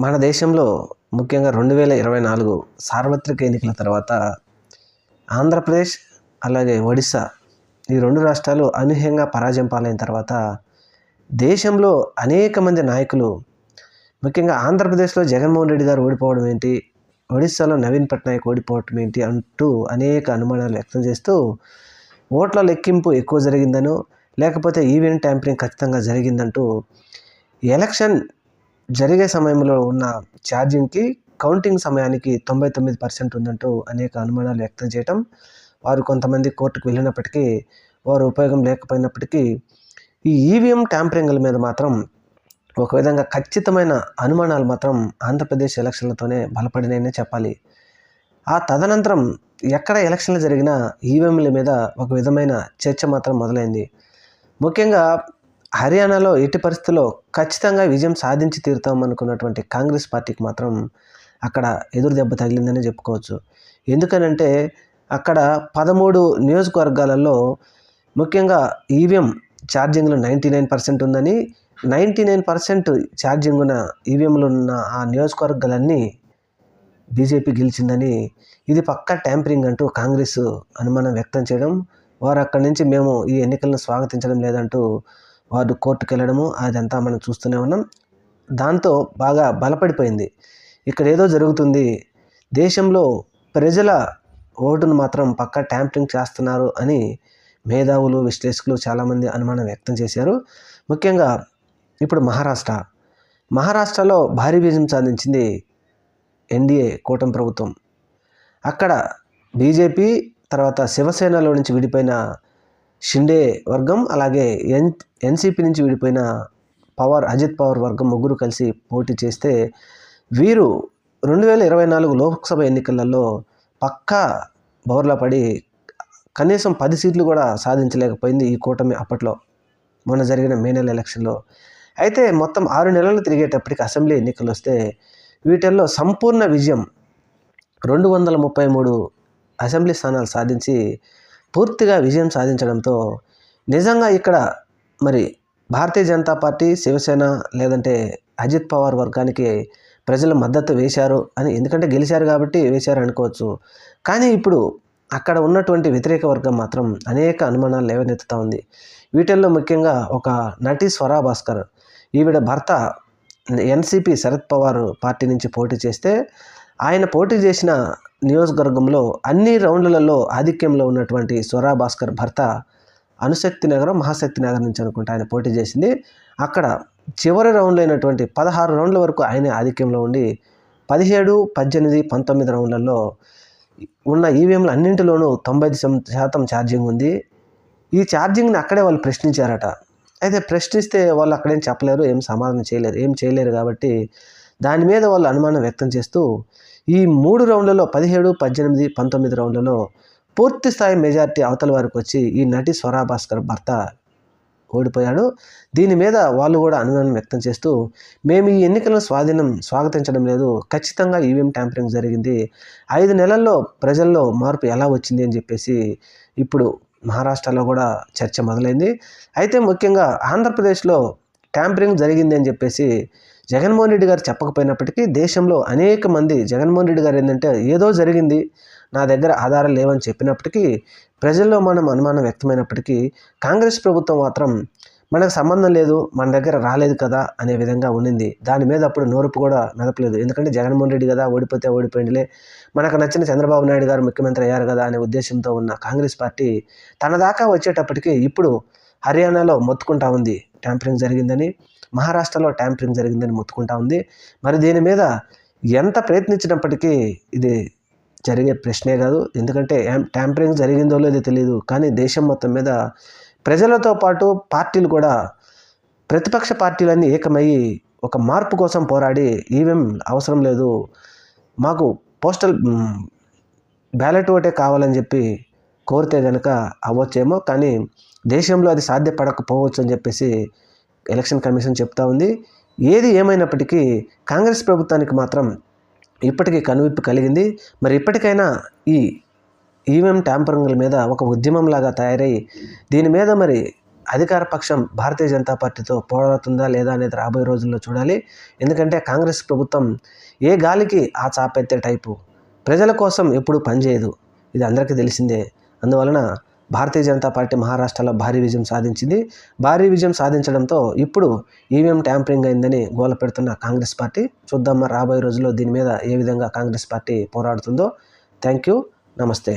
మన దేశంలో ముఖ్యంగా రెండు వేల ఇరవై నాలుగు సార్వత్రిక ఎన్నికల తర్వాత ఆంధ్రప్రదేశ్ అలాగే ఒడిశా ఈ రెండు రాష్ట్రాలు అనూహ్యంగా పరాజయం పాలైన తర్వాత దేశంలో అనేక మంది నాయకులు ముఖ్యంగా ఆంధ్రప్రదేశ్లో జగన్మోహన్ రెడ్డి గారు ఓడిపోవడం ఏంటి ఒడిశాలో నవీన్ పట్నాయక్ ఓడిపోవడం ఏంటి అంటూ అనేక అనుమానాలు వ్యక్తం చేస్తూ ఓట్ల లెక్కింపు ఎక్కువ జరిగిందనో లేకపోతే ఈవీఎం ట్యాంపరింగ్ ఖచ్చితంగా జరిగిందంటూ ఎలక్షన్ జరిగే సమయంలో ఉన్న ఛార్జింగ్కి కౌంటింగ్ సమయానికి తొంభై తొమ్మిది పర్సెంట్ ఉందంటూ అనేక అనుమానాలు వ్యక్తం చేయటం వారు కొంతమంది కోర్టుకు వెళ్ళినప్పటికీ వారు ఉపయోగం లేకపోయినప్పటికీ ఈ ఈవీఎం ట్యాంపరింగ్ల మీద మాత్రం ఒక విధంగా ఖచ్చితమైన అనుమానాలు మాత్రం ఆంధ్రప్రదేశ్ ఎలక్షన్లతోనే బలపడినాయనే చెప్పాలి. ఆ తదనంతరం ఎక్కడ ఎలక్షన్లు జరిగినా ఈవీఎంల మీద ఒక విధమైన చర్చ మాత్రం మొదలైంది. ముఖ్యంగా హర్యానాలో ఎట్టి పరిస్థితుల్లో ఖచ్చితంగా విజయం సాధించి తీరుతాం అనుకున్నటువంటి కాంగ్రెస్ పార్టీకి మాత్రం అక్కడ ఎదురు దెబ్బ తగిలిందని చెప్పుకోవచ్చు. ఎందుకనంటే అక్కడ పదమూడు నియోజకవర్గాలలో ముఖ్యంగా ఈవీఎం ఛార్జింగ్లో నైంటీ నైన్ పర్సెంట్ ఉందని నైంటీ నైన్ పర్సెంట్ ఛార్జింగ్ ఉన్న ఈవీఎంలు ఉన్న ఆ నియోజకవర్గాలన్నీ బీజేపీ గెలిచిందని ఇది పక్కా ట్యాంపరింగ్ అంటూ కాంగ్రెస్ అనుమానం వ్యక్తం చేయడం వారు అక్కడి నుంచి మేము ఈ ఎన్నికలను స్వాగతించడం లేదంటూ వారు కోర్టుకు వెళ్ళడము అదంతా మనం చూస్తూనే ఉన్నాం. దాంతో బాగా బలపడిపోయింది. ఇక్కడ ఏదో జరుగుతుంది. దేశంలో ప్రజల ఓటును మాత్రం పక్క ట్యాంపరింగ్ చేస్తున్నారు అని మేధావులు విశ్లేషకులు చాలామంది అనుమానం వ్యక్తం చేశారు. ముఖ్యంగా ఇప్పుడు మహారాష్ట్ర. మహారాష్ట్రలో భారీ విజయం సాధించింది ఎన్డీఏ కూటమి ప్రభుత్వం. అక్కడ బీజేపీ తర్వాత శివసేనలో నుంచి విడిపోయిన షిండే వర్గం అలాగే ఎన్ ఎన్సీపీ నుంచి విడిపోయిన పవర్ అజిత్ పవర్ వర్గం ముగ్గురు కలిసి పోటీ చేస్తే వీరు రెండు వేల ఇరవై నాలుగు లోక్సభ ఎన్నికలలో పక్కా బౌర్లా పడి కనీసం పది సీట్లు కూడా సాధించలేకపోయింది ఈ కూటమి అప్పట్లో మొన్న జరిగిన మే నెల ఎలక్షన్లో. అయితే మొత్తం ఆరు నెలలు తిరిగేటప్పటికి అసెంబ్లీ ఎన్నికలు వస్తే వీటిల్లో సంపూర్ణ విజయం రెండు వందల ముప్పై మూడు అసెంబ్లీ స్థానాలు సాధించి పూర్తిగా విజయం సాధించడంతో నిజంగా ఇక్కడ మరి భారతీయ జనతా పార్టీ శివసేన లేదంటే అజిత్ పవార్ వర్గానికి ప్రజలు మద్దతు వేశారు అని ఎందుకంటే గెలిచారు కాబట్టి వేశారు అనుకోవచ్చు. కానీ ఇప్పుడు అక్కడ ఉన్నటువంటి వ్యతిరేక వర్గం మాత్రం అనేక అనుమానాలు లేవనెత్తుతూ ఉంది. వీటిల్లో ముఖ్యంగా ఒక నటి స్వరా భాస్కర్ ఈవిడ భర్త ఎన్సిపి శరద్ పవార్ పార్టీ నుంచి పోటీ చేస్తే ఆయన పోటీ చేసిన నియోజకవర్గంలో అన్ని రౌండ్లలో ఆధిక్యంలో ఉన్నటువంటి స్వరా భాస్కర్ భర్త అనుశక్తి నగరం మహాశక్తి నగరం నుంచి అనుకుంటా ఆయన పోటీ చేసింది. అక్కడ చివరి రౌండ్లో అయినటువంటి పదహారు రౌండ్ల వరకు ఆయన ఆధిక్యంలో ఉండి పదిహేడు పద్దెనిమిది పంతొమ్మిది రౌండ్లలో ఉన్న ఈవీఎంలు అన్నింటిలోనూ తొంభై శాతం ఛార్జింగ్ ఉంది. ఈ ఛార్జింగ్ని అక్కడే వాళ్ళు ప్రశ్నించారట. అయితే ప్రశ్నిస్తే వాళ్ళు అక్కడేం చెప్పలేరు ఏం సమాధానం చేయలేరు ఏం చేయలేరు కాబట్టి దాని మీద వాళ్ళు అనుమానం వ్యక్తం చేస్తూ ఈ మూడు రౌండ్లలో పదిహేడు పద్దెనిమిది పంతొమ్మిది రౌండ్లలో పూర్తి స్థాయి మెజార్టీ అవతల వారికి వచ్చి ఈ నటి స్వరా భాస్కర్ భర్త ఓడిపోయాడు. దీని మీద వాళ్ళు కూడా అనుమానం వ్యక్తం చేస్తూ మేము ఈ ఎన్నికలను స్వాధీనం స్వాగతించడం లేదు. ఖచ్చితంగా ఈవీఎం ట్యాంపరింగ్ జరిగింది. ఐదు నెలల్లో ప్రజల్లో మార్పు ఎలా వచ్చింది? అని చెప్పేసి ఇప్పుడు మహారాష్ట్రలో కూడా చర్చ మొదలైంది. అయితే ముఖ్యంగా ఆంధ్రప్రదేశ్లో ట్యాంపరింగ్ జరిగింది అని చెప్పేసి జగన్మోహన్ రెడ్డి గారు చెప్పకపోయినప్పటికీ దేశంలో అనేక మంది జగన్మోహన్ రెడ్డి గారు ఏంటంటే ఏదో జరిగింది నా దగ్గర ఆధారాలు లేవని చెప్పినప్పటికీ ప్రజల్లో మనం అనుమానం వ్యక్తమైనప్పటికీ కాంగ్రెస్ ప్రభుత్వం మాత్రం మనకు సంబంధం లేదు మన దగ్గర రాలేదు కదా అనే విధంగా ఉండింది. దాని మీద అప్పుడు నోరుపు కూడా మెదపలేదు ఎందుకంటే జగన్మోహన్ రెడ్డి కదా ఓడిపోతే ఓడిపోయిందిలే మనకు నచ్చిన చంద్రబాబు నాయుడు గారు ముఖ్యమంత్రి అయ్యారు కదా అనే ఉద్దేశంతో ఉన్న కాంగ్రెస్ పార్టీ తన దాకా వచ్చేటప్పటికీ ఇప్పుడు హర్యానాలో మొత్తుకుంటా ఉంది. ట్యాంపరింగ్ జరిగిందని మహారాష్ట్రలో ట్యాంపరింగ్ జరిగిందని మొత్తుకుంటా ఉంది. మరి దీని మీద ఎంత ప్రయత్నించినప్పటికీ ఇది జరిగే ప్రశ్నే కాదు. ఎందుకంటే ట్యాంపరింగ్ జరిగిందో లేదో తెలియదు కానీ దేశం మొత్తం మీద ప్రజలతో పాటు పార్టీలు కూడా ప్రతిపక్ష పార్టీలన్నీ ఏకమయ్యి ఒక మార్పు కోసం పోరాడి ఈవీఎం అవసరం లేదు. మాకు పోస్టల్ బ్యాలెట్ ఓటే కావాలని చెప్పి కోరితే కనుక అవ్వచ్చేమో కానీ దేశంలో అది సాధ్యపడకపోవచ్చు అని చెప్పేసి ఎలక్షన్ కమిషన్ చెప్తా ఉంది. ఏది ఏమైనప్పటికీ కాంగ్రెస్ ప్రభుత్వానికి మాత్రం ఇప్పటికీ కనువిప్పు కలిగింది. మరి ఇప్పటికైనా ఈ ఈవీఎం ట్యాంపరింగ్ల మీద ఒక ఉద్యమంలాగా తయారై దీని మీద మరి అధికార పక్షం భారతీయ జనతా పార్టీతో పోరాడుతుందా లేదా అనేది రాబోయే రోజుల్లో చూడాలి. ఎందుకంటే కాంగ్రెస్ ప్రభుత్వం ఏ గాలికి ఆ చాపెత్తే టైపు. ప్రజల కోసం ఎప్పుడు పనిచేయదు. ఇది అందరికీ తెలిసిందే. అందువలన భారతీయ జనతా పార్టీ మహారాష్ట్రలో భారీ విజయం సాధించింది. భారీ విజయం సాధించడంతో ఇప్పుడు ఈవీఎం ట్యాంపరింగ్ అయిందని గోల పెడుతున్న కాంగ్రెస్ పార్టీ. చూద్దామా రాబోయే రోజుల్లో దీని మీద ఏ విధంగా కాంగ్రెస్ పార్టీ పోరాడుతుందో. థ్యాంక్ యూ నమస్తే.